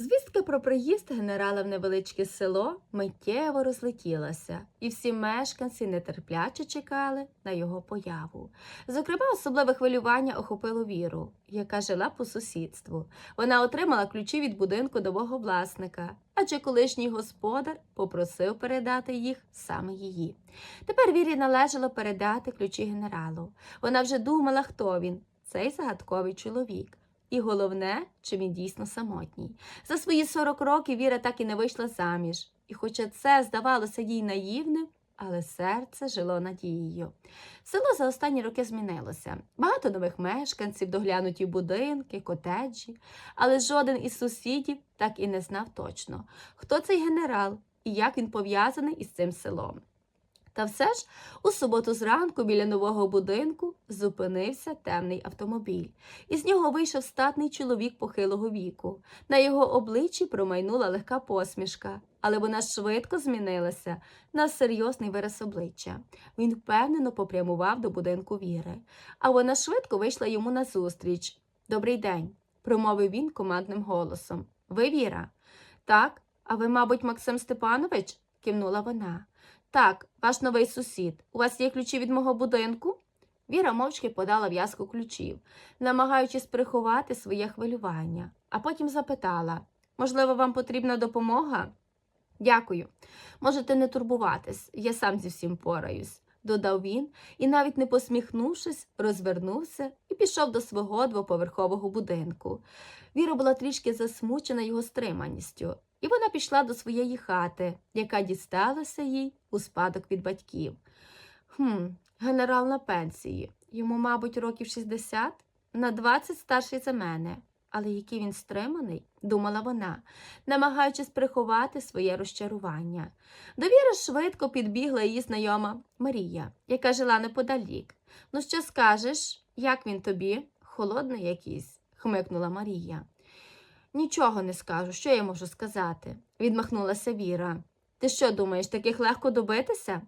Звістка про приїзд генерала в невеличке село миттєво розлетілася, і всі мешканці нетерпляче чекали на його появу. Зокрема, особливе хвилювання охопило віру, яка жила по сусідству. Вона отримала ключі від будинку нового власника, адже колишній господар попросив передати їх саме її. Тепер вірі належало передати ключі генералу. Вона вже думала, хто він, цей загадковий чоловік. І головне, чи він дійсно самотній. За свої 40 років Віра так і не вийшла заміж. І хоча це здавалося їй наївним, але серце жило надією. Село за останні роки змінилося. Багато нових мешканців, доглянуті будинки, котеджі, але жоден із сусідів так і не знав точно, хто цей генерал і як він пов'язаний із цим селом. Та все ж у суботу зранку біля нового будинку зупинився темний автомобіль. Із нього вийшов статний чоловік похилого віку. На його обличчі промайнула легка посмішка, але вона швидко змінилася на серйозний вираз обличчя. Він впевнено попрямував до будинку Віри, а вона швидко вийшла йому назустріч. Добрий день, промовив він командним голосом. Ви Віра? Так, а ви, мабуть, Максим Степанович? кивнула вона. Так, ваш новий сусід. У вас є ключі від мого будинку? Віра мовчки подала в'язку ключів, намагаючись приховати своє хвилювання, а потім запитала можливо, вам потрібна допомога? Дякую. Можете не турбуватись, я сам зі всім пораюсь, додав він і, навіть не посміхнувшись, розвернувся і пішов до свого двоповерхового будинку. Віра була трішки засмучена його стриманістю, і вона пішла до своєї хати, яка дісталася їй у спадок від батьків. Хм, генерал на пенсії. Йому, мабуть, років 60, на 20 старший за мене. Але який він стриманий, думала вона, намагаючись приховати своє розчарування. До Віри швидко підбігла її знайома Марія, яка жила неподалік. Ну, що скажеш, як він тобі? Холодний якийсь, хмикнула Марія. Нічого не скажу, що я можу сказати, відмахнулася Віра. Ти що думаєш, таких легко добитися?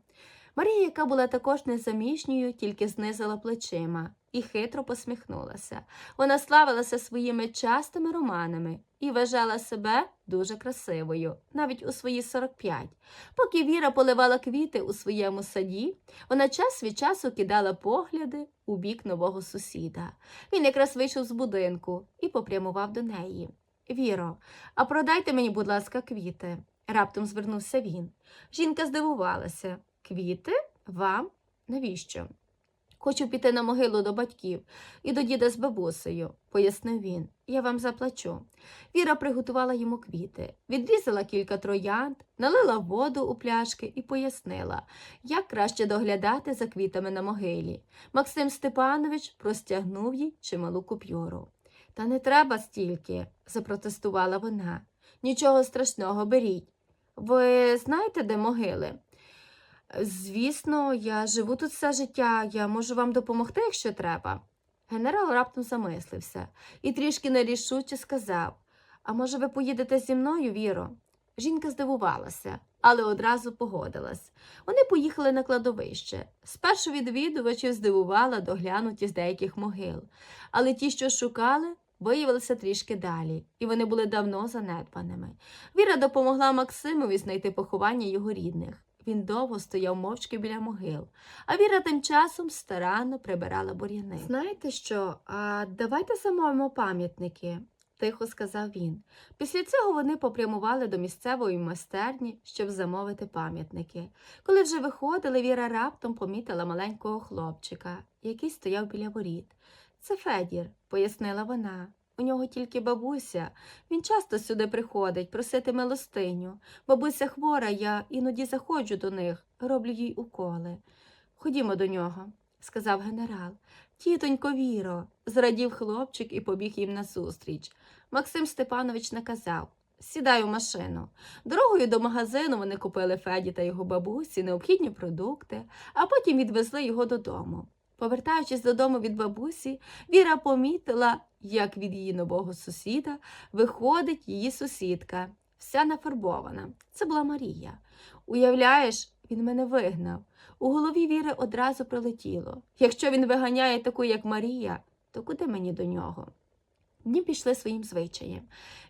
Марія, яка була також незаміжньою, тільки знизила плечима і хитро посміхнулася. Вона славилася своїми частими романами і вважала себе дуже красивою, навіть у свої 45. Поки Віра поливала квіти у своєму саді, вона час від часу кидала погляди у бік нового сусіда. Він якраз вийшов з будинку і попрямував до неї. Віро, а продайте мені, будь ласка, квіти, раптом звернувся він. Жінка здивувалася. Квіти? Вам? Навіщо? Хочу піти на могилу до батьків і до діда з бабусею, пояснив він. Я вам заплачу. Віра приготувала йому квіти, відрізала кілька троянд, налила воду у пляшки і пояснила, як краще доглядати за квітами на могилі. Максим Степанович простягнув їй чималу купюру. Та не треба стільки, запротестувала вона. Нічого страшного беріть. Ви знаєте, де могили? Звісно, я живу тут все життя, я можу вам допомогти, якщо треба. Генерал раптом замислився і трішки нерішуче сказав А може, ви поїдете зі мною, Віро? Жінка здивувалася, але одразу погодилась. Вони поїхали на кладовище. Спершу відвідувачів здивувала доглянутість деяких могил, але ті, що шукали, виявилися трішки далі, і вони були давно занедбаними. Віра допомогла Максимові знайти поховання його рідних. Він довго стояв мовчки біля могил, а Віра тим часом старанно прибирала бур'яни. Знаєте що, а давайте замовимо пам'ятники, тихо сказав він. Після цього вони попрямували до місцевої майстерні, щоб замовити пам'ятники. Коли вже виходили, Віра раптом помітила маленького хлопчика, який стояв біля воріт. Це Федір, пояснила вона. Нього тільки бабуся. Він часто сюди приходить просити милостиню. Бабуся хвора, я іноді заходжу до них, роблю їй уколи. Ходімо до нього, сказав генерал. Тітонько Віро, зрадів хлопчик і побіг їм назустріч. Максим Степанович наказав Сідай у машину. Дорогою до магазину вони купили Феді та його бабусі необхідні продукти, а потім відвезли його додому. Повертаючись додому від бабусі, Віра помітила, як від її нового сусіда виходить її сусідка, вся нафарбована. Це була Марія. Уявляєш, він мене вигнав. У голові Віри одразу прилетіло. Якщо він виганяє таку, як Марія, то куди мені до нього? Дні пішли своїм звичаєм.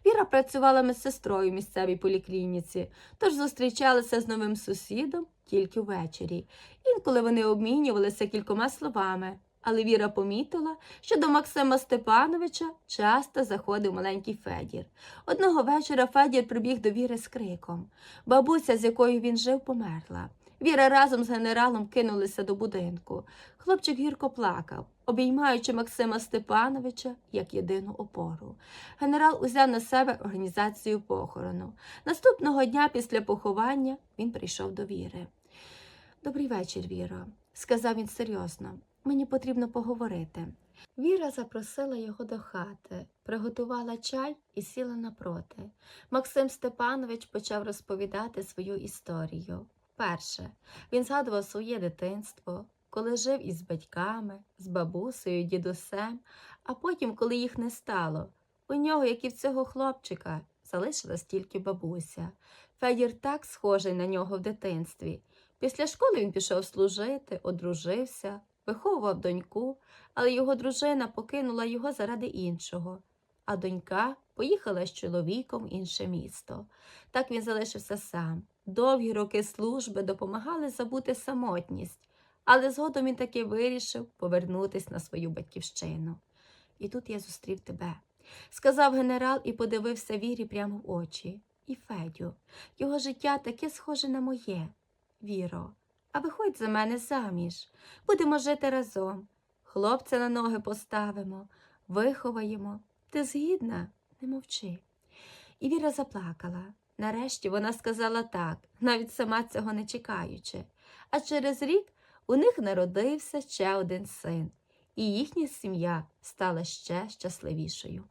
Віра працювала медсестрою в місцевій поліклініці, тож зустрічалася з новим сусідом тільки ввечері. Інколи вони обмінювалися кількома словами, але Віра помітила, що до Максима Степановича часто заходив маленький Федір. Одного вечора Федір прибіг до Віри з криком. Бабуся, з якою він жив, померла. Віра разом з генералом кинулися до будинку. Хлопчик гірко плакав, обіймаючи Максима Степановича як єдину опору. Генерал узяв на себе організацію похорону. Наступного дня після поховання він прийшов до Віри. Добрий вечір, Віро, сказав він серйозно. Мені потрібно поговорити. Віра запросила його до хати, приготувала чай і сіла напроти. Максим Степанович почав розповідати свою історію. Перше, він згадував своє дитинство, коли жив із батьками, з бабусею, дідусем, а потім, коли їх не стало, у нього, як і в цього хлопчика, залишилась тільки бабуся. Федір так схожий на нього в дитинстві. Після школи він пішов служити, одружився, виховував доньку, але його дружина покинула його заради іншого, а донька поїхала з чоловіком в інше місто. Так він залишився сам. Довгі роки служби допомагали забути самотність, але згодом він таки вирішив повернутися на свою батьківщину. І тут я зустрів тебе, сказав генерал і подивився вірі прямо в очі. І Федю, його життя таке схоже на моє. Віро, а виходь за мене заміж. Будемо жити разом. Хлопця на ноги поставимо, виховаємо. Ти згідна? Не мовчи. І Віра заплакала. Нарешті вона сказала так, навіть сама цього не чекаючи. А через рік у них народився ще один син, і їхня сім'я стала ще щасливішою.